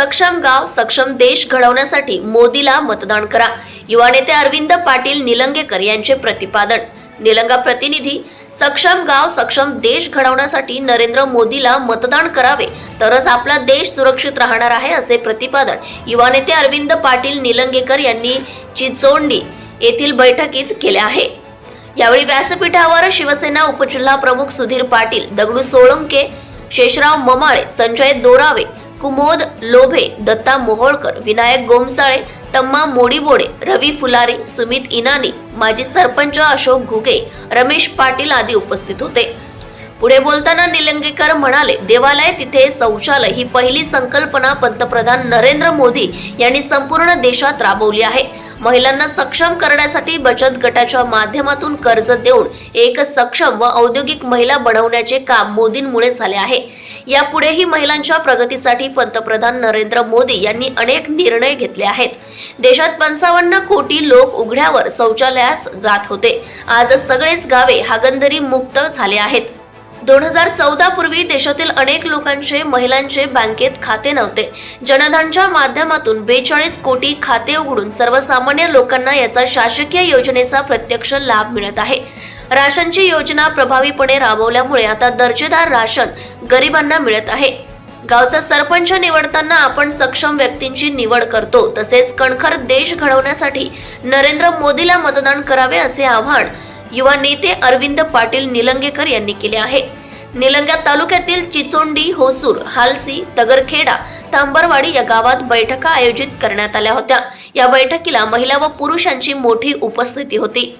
सक्षम गाव सक्षम देश घडवण्यासाठी मोदीला मतदान करा. युवा नेते अरविंद पाटील निलंगेकर यांचे प्रतिपादन. निलंगा प्रतिनिधी सक्षम गाव सक्षम देश घडवण्यासाठी नरेंद्र मोदीला मतदान करावे तरच आपला देश सुरक्षित राहणार आहे असे प्रतिपादन युवा नेते अरविंद पाटील निलंगेकर यांनी चिचोंडी येथील बैठकीत केले आहे. यावेळी व्यासपीठावर शिवसेना उपजिल्हा प्रमुख सुधीर पाटील दगडू सोळंके शेषराव ममाळे संजय दोरावे कुमोद लोभे दत्ता मोहोळकर विनायक गोमसाळे तम्मा मोडीबोडे रवी फुलारे सुमित इनानी माजी सरपंच अशोक घुगे रमेश पाटील आदी उपस्थित होते. पुढे बोलताना निलंगेकर म्हणाले देवालय तिथे शौचालय ही पहिली संकल्पना पंतप्रधान नरेंद्र मोदी यांनी संपूर्ण देशात राबवली आहे. महिलांना सक्षम करण्यासाठी बचत गटाच्या माध्यमातून कर्ज देऊन एक सक्षम व औद्योगिक महिला बनवण्याचे काम मोदींमुळे झाले आहे. यापुढेही महिलांच्या प्रगतीसाठी पंतप्रधान नरेंद्र मोदी यांनी अनेक निर्णय घेतले आहेत. देशात पंचावन्न कोटी लोक उघड्यावर शौचालयास जात होते. आज सगळेच गावे हागंदरी मुक्त झाले आहेत. दोन हजार चौदा पूर्वी देशातील अनेक लोकांचे महिलांचे बँकेत खाते नव्हते. जनधनच्या माध्यमातून बेचाळीस कोटी खाते उघडून सर्वसामान्य लोकांना याचा शासकीय योजनेचा प्रत्यक्ष लाभ मिळत आहे. राशनची योजना प्रभावीपणे राबवल्यामुळे आता दर्जेदार राशन गरिबांना मिळत आहे. गावचा सरपंच निवडताना आपण सक्षम व्यक्तींची निवड करतो तसेच कणखर देश घडवण्यासाठी नरेंद्र मोदीला मतदान करावे असे आव्हान युवा नेते अरविंद पाटील निलंगेकर यांनी केले आहे. निलंगा तालुक्यातील चिचोंडी होसूर हालसी तगरखेडा तांबरवाडी या गावात बैठका आयोजित करण्यात आल्या होत्या. या बैठकीला महिला व पुरुषांची मोठी उपस्थिती होती.